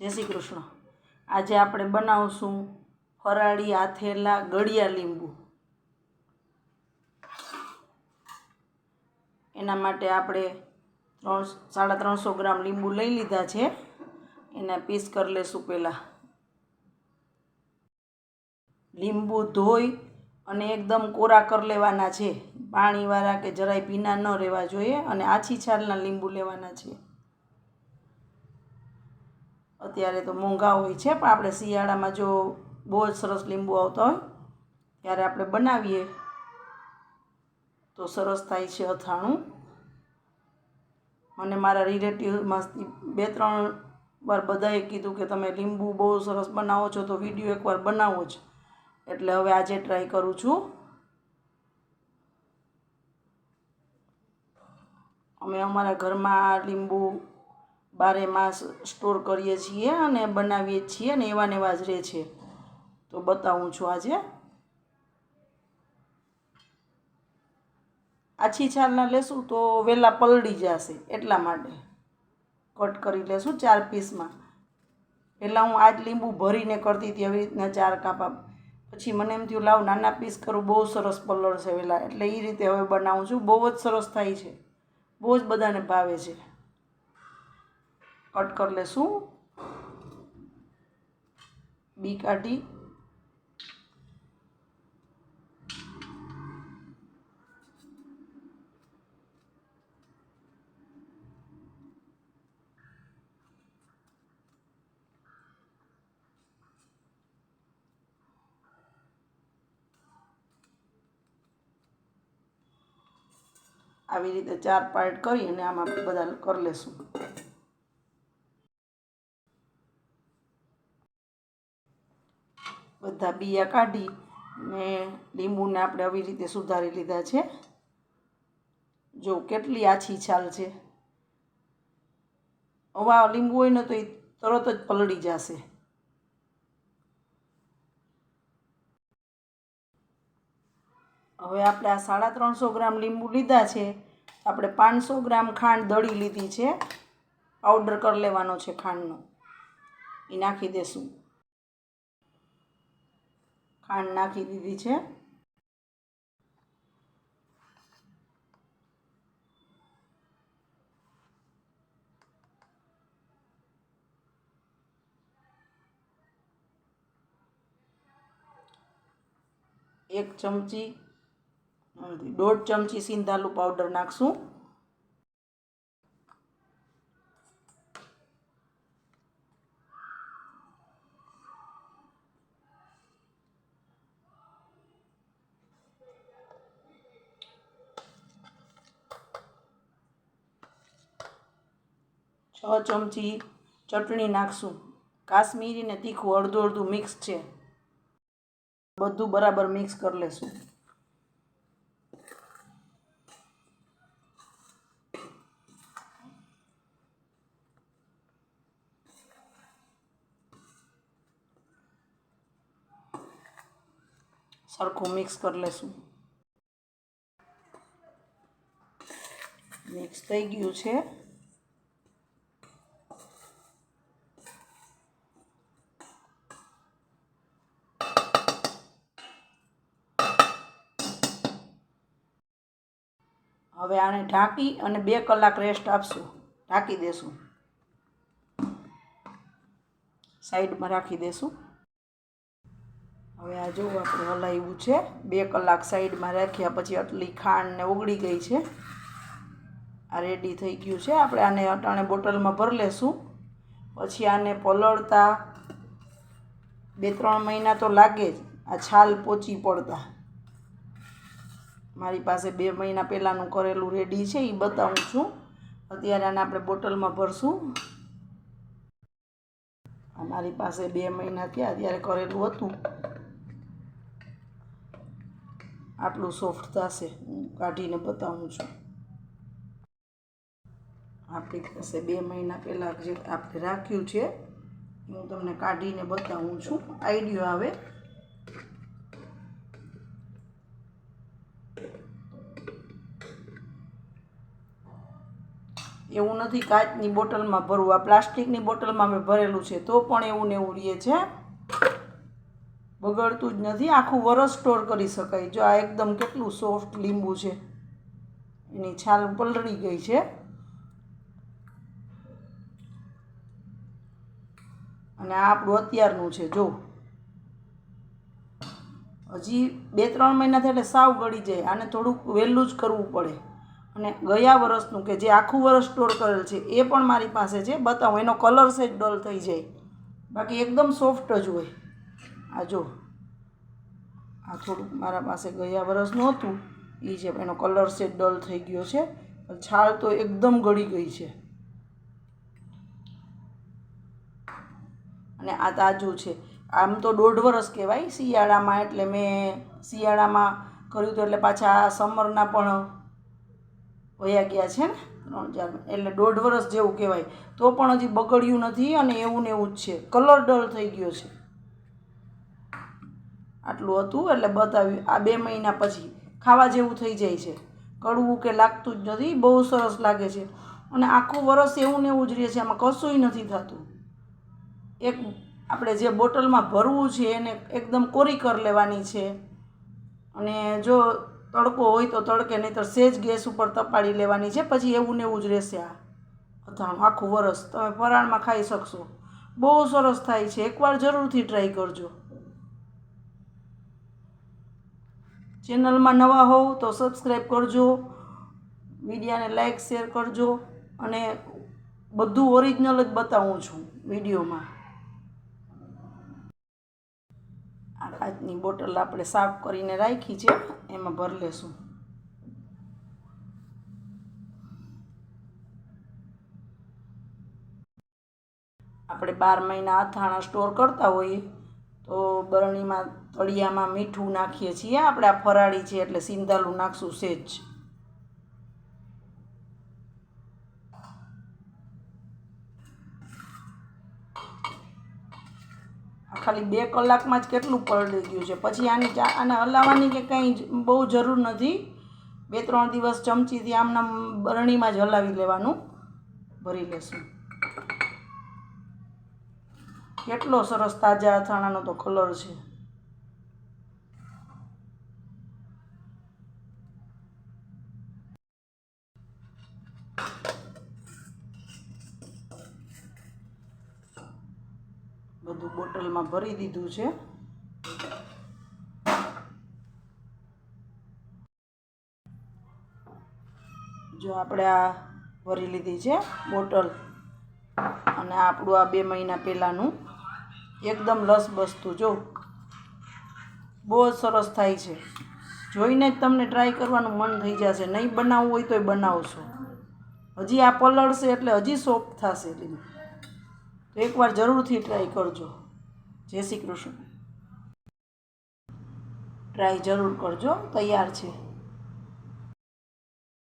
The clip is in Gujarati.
જય શ્રી કૃષ્ણ. આજે આપણે બનાવશું ફરાળી આથેલા ગળિયા લીંબુ. એના માટે આપણે ત્રણ સાડા ત્રણસો ગ્રામ લીંબુ લઈ લીધા છે. એના પીસ કરી લેશું પહેલાં. લીંબુ ધોઈ અને એકદમ કોરા કરી લેવાના છે. પાણીવાળા કે જરાય ભીના ન રહેવા જોઈએ અને આછી છાલના લીંબુ લેવાના છે. અત્યારે તો મોંઘા હોય છે, પણ આપણે શિયાળામાં જો બહુ જ સરસ લીંબુ આવતા હોય, ત્યારે આપણે બનાવીએ. તો સરસ થાય છે અથાણું. મને મારા રિલેટિવમાંથી બે ત્રણ વાર બધાએ કીધું કે તમે લીંબુ બહુ સરસ બનાવો છો, તો વીડિયો એકવાર બનાવો જ. એટલે હવે આજે ટ્રાય કરું છું. અમે અમારા ઘરમાં લીંબુ બારે માસ સ્ટોર કરીએ છીએ અને બનાવીએ છીએ અને એવા ને એવા જ રહે છે. તો બતાવું છું આજે. આછી છાલના લેશું તો વહેલા પલળી જશે એટલા માટે. કટ કરી લેશું ચાર પીસમાં. પહેલાં હું આજ લીંબુ ભરીને કરતી હતી એવી રીતના ચાર કાપા પછી મને એમ થયું, લાવ નાના પીસ કરું, બહુ સરસ પલળશે વહેલા એટલે એ રીતે હવે બનાવું છું. બહુ જ સરસ થાય છે. બહુ જ બધાને ભાવે છે. કટ કરી લેશું. બી કાઢી. આવી રીતે ચાર પાર્ટ કરી અને આમાં બધા કરી લેશું. બધા બિયા કાઢી ને લીંબુને આપણે આવી રીતે સુધારી લીધા છે. જો કેટલી આછી છાલ છે. હવા લીંબુ હોય ને તો એ તરત જ પલળી જશે. હવે આપણે આ સાડા ત્રણસો ગ્રામ લીંબુ લીધા છે. આપણે પાંચસો ગ્રામ ખાંડ દળી લીધી છે. પાવડર કરી લેવાનો છે ખાંડનો. એ નાખી દેશું. ખાંડ નાખી દીધી છે. એક ચમચી દોઢ ચમચી સિંધાલુ પાવડર નાખશું. છ ચમચી ચટણી નાખશું. કાશ્મીરી ને તીખું અડધું અડધું મિક્સ છે. બધું બરાબર મિક્સ કરી લેશું. સરખું મિક્સ કરી લેશું. મિક્સ થઈ ગયું છે. હવે આને ઢાંકી અને બે કલાક રેસ્ટ આપશું. ઢાંકી દેશું. સાઈડમાં રાખી દેશું. હવે આ જો આપણે હલાવ્યું છે. બે કલાક સાઈડમાં રાખ્યા પછી આટલી ખાંડ ને ઓગળી ગઈ છે. આ રેડી થઈ ગયું છે. આપણે આને અટાણે બોટલમાં ભરી લેશું. પછી આને પલળતા બે ત્રણ મહિના તો લાગે જ. આ છાલ પોચી પડતા. મારી પાસે બે મહિના પહેલાંનું કરેલું રેડી છે એ બતાવું છું. અત્યારે આને આપણે બોટલમાં ભરશું. મારી પાસે બે મહિના થયા ત્યારે કરેલું હતું. આટલું સોફ્ટ થશે, હું કાઢીને બતાવું છું. આપણી પાસે બે મહિના પહેલાં જે આપણે રાખ્યું છે, હું તમને કાઢીને બતાવું છું. આઈડિયો આવે. એવું નથી કાચની બોટલમાં ભરવું. આ પ્લાસ્ટિકની બોટલમાં મેં ભરેલું છે, તો પણ એવું ને એવું રહે છે. બગડતું જ નથી. આખું વરસ સ્ટોર કરી શકાય. જો આ એકદમ કેટલું સોફ્ટ લીંબુ છે. એની છાલ પલળી ગઈ છે. અને આ આપણું અત્યારનું છે. જો. હજી બે ત્રણ મહિના એટલે સાવ ગળી જાય. આને થોડુંક વહેલું જ કરવું પડે. અને ગયા વર્ષનું કે જે આખું વર્ષ સ્ટોર કરેલ છે, એ પણ મારી પાસે છે. બતાવું, એનો કલર સેજ ડલ થઈ જાય. બાકી એકદમ સોફ્ટ જ હોય. આ જો. આ થોડુંક મારા પાસે ગયા વર્ષનું હતું એ છે એનો કલર સેજ ડલ થઈ ગયો છે. છાલ તો એકદમ ગળી ગઈ છે. અને આ તાજું છે. આમ તો દોઢ વરસ કહેવાય શિયાળામાં, એટલે મેં શિયાળામાં કર્યું હતું, એટલે પાછા સમરના પણ વયા ગયા છે ને? ત્રણ ચાર એટલે દોઢ વરસ જેવું કહેવાય. તો પણ હજી બગડ્યું નથી અને એવું ને એવું જ છે. કલર ડલ થઈ ગયો છે. આટલું હતું એટલે બતાવ્યું. આ બે મહિના પછી ખાવા જેવું થઈ જાય છે. કડવું કે લાગતું જ નથી, બહુ સરસ લાગે છે. અને આખું વરસ એવું ને એવું જ રહે છે. આમાં કશુંય નથી થતું. એક આપણે જે બોટલમાં ભરવું છે એને એકદમ કોરી કરી લેવાની છે. અને જો તડકો હોય તો તડકે, નહીંતર સેજ ગેસ ઉપર તપાડી લેવાની છે, પછી એવું ને એવું જ રહેશે આ. અથાણું આખું વરસ તમે ફરાળમાં ખાઈ શકશો. બહુ સરસ થાય છે. એકવાર જરૂરથી ટ્રાય કરજો. ચેનલમાં નવા હોવ તો સબસ્ક્રાઈબ કરજો. વિડીયાને લાઈક શેર કરજો. અને બધું ઓરિજિનલ જ બતાવું છું, વિડીયોમાં આ કાચની બોટલ આપણે સાફ કરીને રાખી છે, એમાં ભરી લેશું. આપણે બાર મહિના અથાણા સ્ટોર કરતા હોઈએ, તો બરણીમાં તળિયામાં મીઠું નાખીએ છીએ. આપણે આ ફરાળી છે એટલે સિંધાલું નાખશું સેજ. ખાલી બે કલાકમાં જ કેટલું પલળી ગયું છે? પછી આની આને હલાવવાની કે કંઈ બહુ જરૂર નથી. બે ત્રણ દિવસ ચમચીથી આમનામ બરણીમાં જ હલાવી લેવાનું. ભરી લેશું. કેટલો સરસ તાજા અથાણાનો તો કલર છે. બધું બોટલમાં ભરી દીધું છે. જો આપણે આ ભરી લીધી છે બોટલ અને આપણું આ બે મહિના પહેલાંનું એકદમ લસ બસતું, જો. બહુ જ સરસ થાય છે. જોઈને જ તમને ટ્રાય કરવાનું મન થઈ જશે. નહીં બનાવવું હોય તોય બનાવશો. હજી આ પલળશે એટલે હજી સોફ્ટ થશે લીંબુ તો એકવાર જરૂરથી ટ્રાય કરજો. જય શ્રી કૃષ્ણ. ટ્રાય જરૂર કરજો. તૈયાર છે.